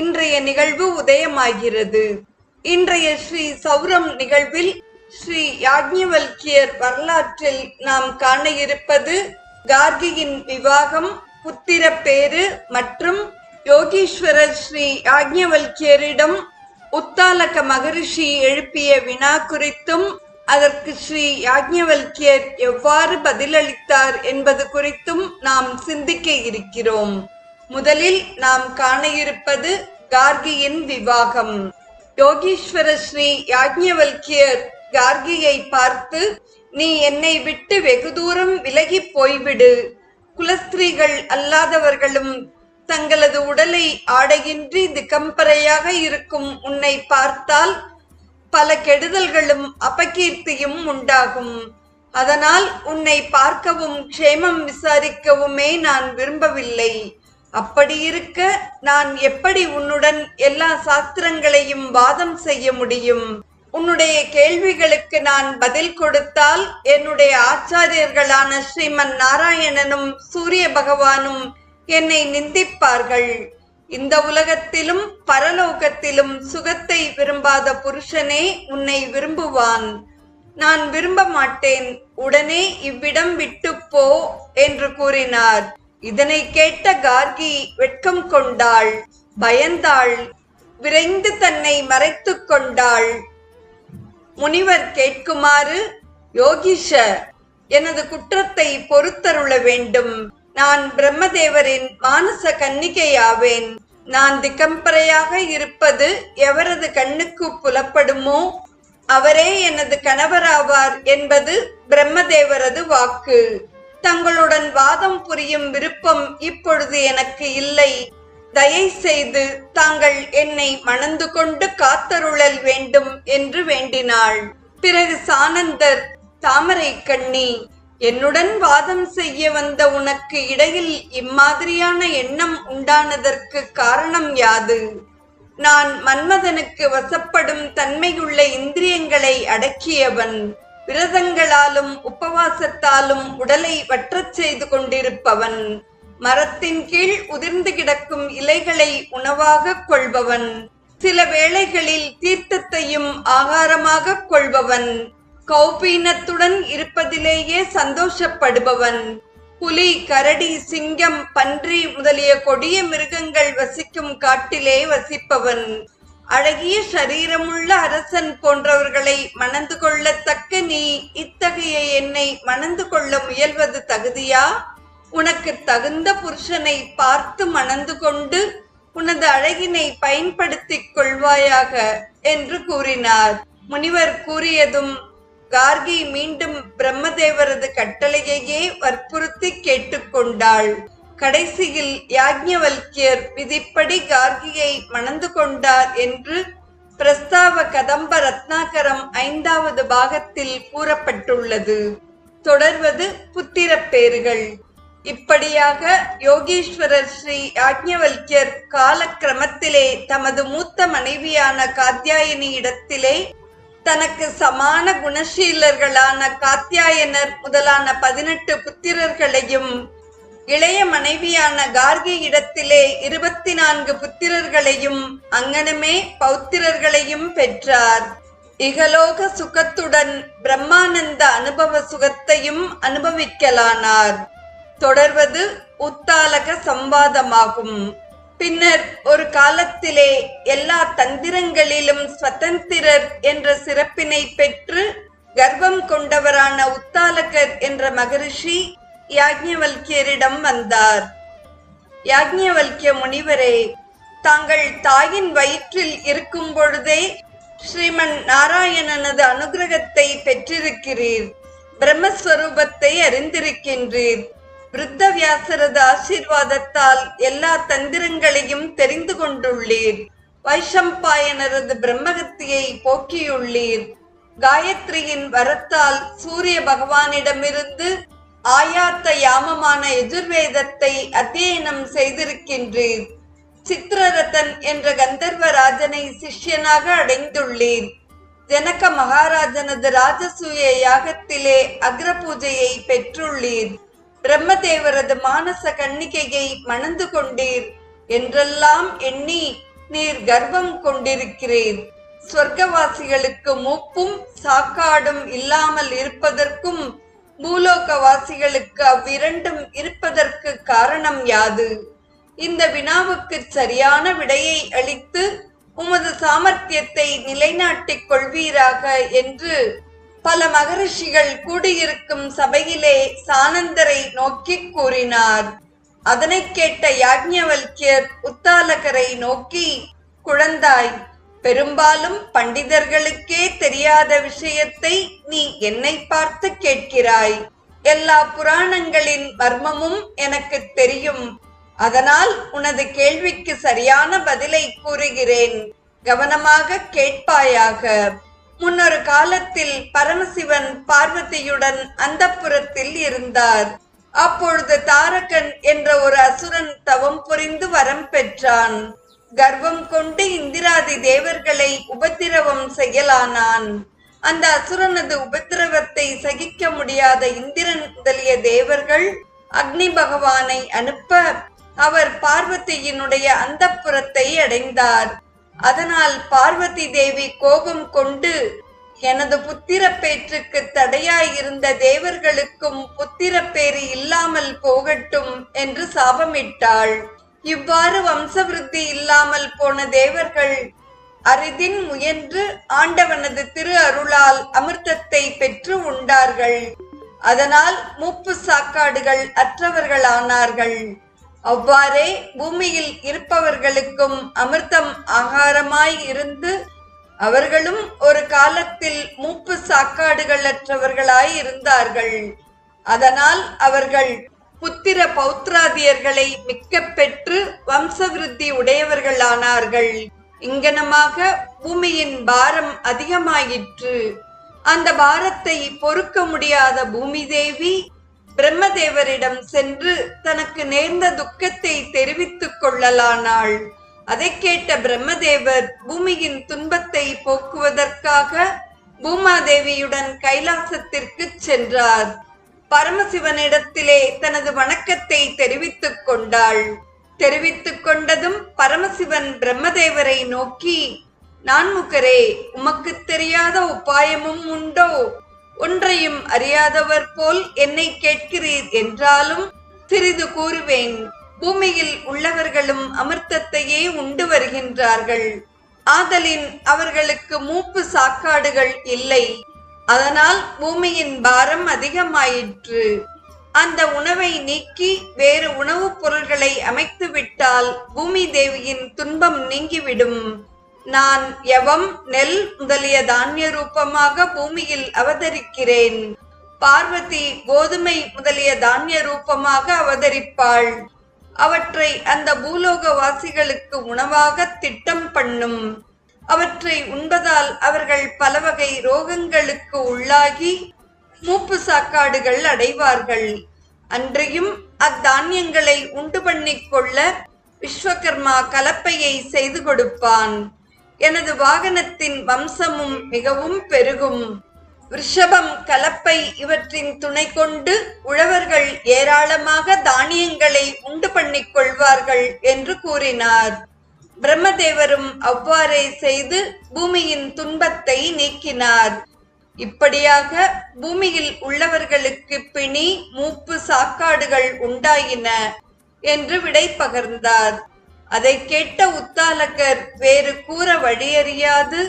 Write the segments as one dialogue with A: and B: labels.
A: இன்றைய நிகழ்வு உதயமாகிறது. இன்றைய ஸ்ரீ சௌரம் நிகழ்வில் ஸ்ரீ யாக்ஞவல்கியர் வரலாற்றில் நாம் காண இருப்பது கார்கியின் விவாகம் புத்திர பேரு மற்றும் யோகீஸ்வரர் ஸ்ரீ யாக்ஞவல்கியரிடம் உத்தாலக மகரிஷி எழுப்பிய வினா குறித்தும் அதற்கு ஸ்ரீ யாக்ஞவல்கியர் எவ்வாறு பதிலளித்தார் என்பது குறித்தும் நாம் சிந்திக்க இருக்கிறோம். முதலில் நாம் காண இருப்பது கார்கியின் விவாகம். யோகீஸ்வர ஸ்ரீ யாக்ஞவல்கியர் கார்கியை பார்த்து நீ என்னை விட்டு வெகு தூரம் விலகி போய்விடு. குலஸ்திரீகள் அல்லாதவர்களும் தங்களது உடலை ஆடையின்றி திகம்பரையாக இருக்கும் உன்னை பார்த்தால் பல கெடுதல்களும் அபகீர்த்தியும் உண்டாகும். அதனால் உன்னை பார்க்கவும் க்ஷேமம் விசாரிக்கவுமே நான் விரும்பவில்லை. அப்படி இருக்க நான் எப்படி உன்னுடன் எல்லா சாஸ்திரங்களையும் வாதம் செய்ய முடியும்? உன்னுடைய கேள்விகளுக்கு நான் பதில் கொடுத்தால் என்னுடைய ஆச்சாரியர்களான ஸ்ரீமன் நாராயணனும் சூரிய பகவானும் என்னை நிந்திப்பார்கள். இந்த உலகத்திலும் பரலோகத்திலும் சுகத்தை விரும்பாத புருஷனே உன்னை விரும்புவான். நான் விரும்ப மாட்டேன். உடனே இவ்விடம் விட்டு போ என்று கூறினார். இதனை கேட்ட கார்கி வெட்கம் கொண்டாள் பயந்தாள் விரைந்து தன்னை மறைத்து கொண்டாள். முனிவர் கேட்குமாறு யோகிஷ எனது குற்றத்தை பொறுத்தருள வேண்டும். நான் பிரம்மதேவரின் மானச கன்னிகையாவேன். நான் திகம்பரையாக இருப்பது எவரது கண்ணுக்கு புலப்படுமோ அவரே எனது கணவராவார் என்பது பிரம்மதேவரது வாக்கு. தங்களுடன் வாதம் புரியும் விருப்பம் இப்பொழுது எனக்கு இல்லை. தயை செய்து தாங்கள் என்னை மணந்து கொண்டு காத்தருளல் வேண்டும் என்று வேண்டினாள். பிறகு சானந்தர் தாமரை கண்ணி என்னுடன் வாதம் செய்ய வந்த உனக்கு இடையில் இம்மாதிரியான எண்ணம் உண்டானதற்கு காரணம் யாது? நான் மன்மதனுக்கு வசப்படும் தன்மையுள்ள இந்திரியங்களை அடக்கியவன். விரதங்களாலும் உபவாசத்தாலும் உடலை வற்றச் செய்து கொண்டிருப்பவன். மரத்தின் கீழ் உதிர்ந்து கிடக்கும் இலைகளை உணவாக கொள்பவன். சில வேளைகளில் தீர்த்தத்தையும் ஆகாரமாக கொள்பவன். கௌபீனத்துடன் இருப்பதிலேயே சந்தோஷப்படுபவன். புலி கரடி சிங்கம் பன்றி முதலிய கொடிய மிருகங்கள் வசிக்கும் காட்டிலே வசிப்பவன். அழகிய சரீரமுள்ள அரசன் போன்றவர்களை மணந்து கொள்ளத்தக்க நீ இத்தகைய என்னை மணந்து கொள்ள முயல்வது தகுதியா? உனக்கு தகுந்த புருஷனை பார்த்து மணந்து கொண்டு உனது அழகினை பயன்படுத்திக் கொள்வாயாக என்று கூறினார். முனிவர் கூறியதும் கார்கி மீண்டும் பிரம்மதேவரது கட்டளையையே வற்புறுத்தி கேட்டுக்கொண்டாள் கடைசியில் யாக்ஞவல்கியர் விதிப்படி கார்கியை மணந்து கொண்டார் என்று பிரஸ்தாவ கதம்ப ரத்னாகரம் ஐந்தாவது பாகத்தில் கூறப்பட்டுள்ளது. தொடர்வது புத்திரப்பேறுகள் இப்படியாக யோகீஸ்வரர் ஸ்ரீ யாஜ்ஞவல்யர் காலக்கிரமத்திலே தமது மூத்த மனைவியான காத்தியாயனி இடத்திலே தனக்கு சமான குணசீலர்களான காத்தியாயனர் முதலான பதினெட்டு புத்திரர்களையும் இளைய மனைவியான கார்கி இடத்திலே இருபத்தி நான்கு புத்திரர்களையும் அங்கனமே பௌத்திரர்களையும் பெற்றார். இகலோக சுகத்துடன் பிரம்மானந்த அனுபவ சுகத்தையும் அனுபவிக்கலானார். தொடர்வது உத்தாலக சம்பாதமாகும். பின்னர் ஒரு காலத்திலே எல்லா தந்திரங்களிலும் ஸ்வதந்திரர் என்ற சிறப்பினை பெற்று கர்வம் கொண்டவரான உத்தாலகர் என்ற மகரிஷி யாக்ஞவல்கியரிடம் வந்தார். யாக்ஞவல்கிய முனிவரே தாங்கள் தாயின் வயிற்றில் இருக்கும் பொழுதே ஸ்ரீமன் நாராயணனது அனுகிரகத்தை பெற்றிருக்கிறீர். பிரம்மஸ்வரூபத்தை அறிந்திருக்கின்றீர். விருத்த வியாசரது ஆசீர்வாதத்தால் எல்லா தந்திரங்களையும் தெரிந்து கொண்டுள்ளீர். வைஷம்பாயனரது பிரம்மகத்தியை போக்கியுள்ளீர். காயத்ரியின் வரத்தால் சூரிய பகவானிடமிருந்து ஆயாத்த யாமமான எஜுர்வேதத்தை அத்தியனம் செய்திருக்கின்றீர். சித்திரரதன் என்ற கந்தர்வ ராஜனை சிஷ்யனாக அடைந்துள்ளீர். ஜனக மகாராஜனது ராஜசூய யாகத்திலே அக்ர பூஜையை பெற்றுள்ளீர். பிரம்மதேவரது மானச கண்ணிகையை மணந்து கொண்டீர் என்றெல்லாம் எண்ணி நீர் கர்வம் கொண்டிருக்கிறீர். சொர்க்கவாசிகளுக்கு மூப்பும் சாக்காடும் இல்லாமல் இருப்பதற்கும் பூலோகவாசிகளுக்கு அவ்விரண்டும் இருப்பதற்கு காரணம் யாது? இந்த வினாவுக்கு சரியான விடையை அளித்து உமது சாமர்த்தியத்தை நிலைநாட்டிக் கொள்வீராக என்று பல மகரிஷிகள் கூடியிருக்கும் சபையிலே சானந்தரை நோக்கி கூறினார். அதனை கேட்ட யாஜ்ஞவல்யர் உத்தாலகரை நோக்கி குழந்தாய் பெரும்பாலும் பண்டிதர்களுக்கே தெரியாத விஷயத்தை நீ என்னை பார்த்து கேட்கிறாய். எல்லா புராணங்களின் மர்மமும் எனக்கு தெரியும். அதனால் உனது கேள்விக்கு சரியான பதிலை கூறுகிறேன். கவனமாக கேட்பாயாக. முன்னொரு காலத்தில் பரமசிவன் பார்வதியுடன் அந்த புறத்தில் இருந்தார். அப்பொழுது தாரகன் என்ற ஒரு அசுரன் தவம் புரிந்து வரம் பெற்றான். கர்வம் கொண்டு இந்திராதி தேவர்களை உபத்திரவம் செய்யலானான். அந்த அசுரனது உபத்திரவத்தை சகிக்க முடியாத இந்திரன் முதலிய தேவர்கள் அக்னி பகவானை அனுப்ப அவர் பார்வதியினுடைய அந்த புறத்தை அடைந்தார். அதனால் பார்வதி தேவி கோபம் கொண்டு எனது புத்திர பேற்றுக்கு தடையாயிருந்த தேவர்களுக்கும் புத்திர பேறு இல்லாமல் போகட்டும் என்று சாபமிட்டாள். இவ்வாறு வம்சவிருத்தி இல்லாமல் போன தேவர்கள் அரிதின் முயன்று ஆண்டவனது திரு அருளால் அமிர்தத்தை பெற்று உண்டார்கள். அதனால் மூப்பு சாக்காடுகள் அற்றவர்களானார்கள். அவ்வாறே பூமியில் இருப்பவர்களுக்கும் அமிர்தம் ஆகாரமாய் இருந்து அவர்களும் ஒரு காலத்தில் மூப்பு சாக்காடுகளற்றவர்களாய் இருந்தார்கள். அதனால் அவர்கள் புத்திர பௌத்ராதியர்களை மிக்க பெற்று வம்சவிருத்தி உடையவர்களானார்கள். இங்கனமாக பூமியின் பாரம் அதிகமாயிற்று. அந்த பாரத்தை பொறுக்க முடியாத பூமி தேவி பிரம்மதேவரிடம் சென்று தனக்கு நேர்ந்த துக்கத்தை தெரிவித்துக் கொள்ளலானாள். அதை கேட்ட பிரம்மதேவர் பூமியின் துன்பத்தை போக்குவதற்காக பூமாதேவியுடன் கைலாசத்திற்கு சென்றார். பரமசிவனிடத்திலே தனது வணக்கத்தை தெரிவித்துக் கொண்டாள். தெரிவித்துக் கொண்டதும் பரமசிவன் பிரம்மதேவரை நோக்கி நான்முகரே உமக்கு தெரியாத உபாயமும் உண்டோ? ஒன்றையும் அறியாதவர் போல் என்னை கேட்கிறீர் என்றாலும் சிறிது கூறுவேன். பூமியில் உள்ளவர்களும் அமிர்தத்தையே உண்டு வருகின்றார்கள். ஆதலின் அவர்களுக்கு மூப்பு சாக்காடுகள் இல்லை. அதனால் பூமியின் பாரம் அதிகமாயிற்று. அந்த உணவை நீக்கி வேறு உணவுப் பொருள்களை அமைத்து விட்டால் பூமி தேவியின் துன்பம் நீங்கிவிடும். நான் எவம் நெல் முதலிய தானிய ரூபமாக பூமியில் அவதரிக்கிறேன். பார்வதி கோதுமை முதலிய தானிய ரூபமாக அவதரிப்பாள். அவற்றை அந்த பூலோக வாசிகளுக்கு உணவாக திட்டம் பண்ணும். அவற்றை உண்பதால் அவர்கள் பல வகை ரோகங்களுக்கு உள்ளாகி மூப்பு சாக்காடுகள் அடைவார்கள். அன்றையும் அத்தானியங்களை உண்டு பண்ணிக் கொள்ள விஸ்வகர்மா கலப்பையை செய்து கொடுப்பான். எனது வாகனத்தின் வம்சமும் மிகவும் பெருகும். ரிஷபம் கலப்பை இவற்றின் துணை கொண்டு உழவர்கள் ஏராளமாக தானியங்களை உண்டு பண்ணிக் கொள்வார்கள் என்று கூறினார். பிரம்மதேவரும் அவ்வாறே செய்து பூமியின் துன்பத்தை நீக்கினார். இப்படியாக பூமியில் உள்ளவர்களுக்கு பிணி மூப்பு சாக்காடுகள் உண்டாயின என்று விடை பகர்ந்தார். அதை கேட்ட உத்தாலகர் வேறு கூற வழியறியாது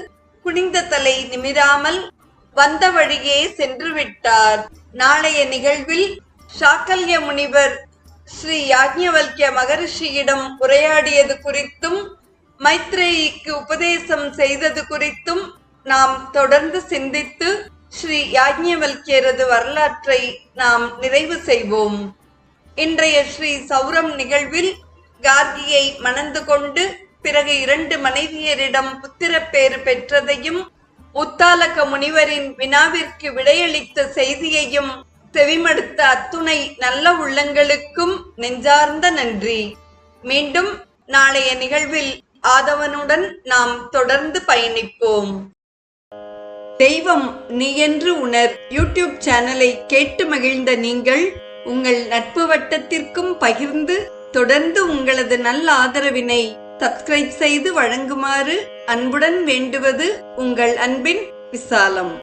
A: குனிந்த தலை நிமிராமல் வந்த வழியே சென்று விட்டார். நாளைய நிகழ்வில் சாக்கல்ய முனிவர் ஸ்ரீ யாஜ்ஞவல்ய மகரிஷியிடம் உரையாடியது குறித்தும் மைத்ரேயிக்கு உபதேசம் செய்தது குறித்தும் நாம் தொடர்ந்து சிந்தித்து ஸ்ரீ யாஜ்ஞவல்கியரது வரலாற்றை நாம் நிறைவு செய்வோம். இன்றைய ஸ்ரீ சௌரம் நிகழ்வில் கார்கியை மணந்து கொண்டு பிறகு இரண்டு மனைவியரிடம் புத்திரப்பேறு பெற்றதையும் உத்தாலக முனிவரின் வினாவிற்கு விடையளித்த செய்தியையும் செவிமடுத்த அத்துணை நல்ல உள்ளங்களுக்கும் நெஞ்சார்ந்த நன்றி. மீண்டும் நாளைய நிகழ்வில் ஆதவனுடன் நாம் தொடர்ந்து பயணிப்போம். தெய்வம் நீ என்று உணர். யூடியூப் சேனலை கேட்டு மகிழ்ந்த நீங்கள் உங்கள் நட்பு வட்டத்திற்கும் பகிர்ந்து தொடர்ந்து உங்களது நல்ல ஆதரவினை சப்ஸ்கிரைப் செய்து வழங்குமாறு அன்புடன் வேண்டுவது உங்கள் அன்பின் விசாலம்.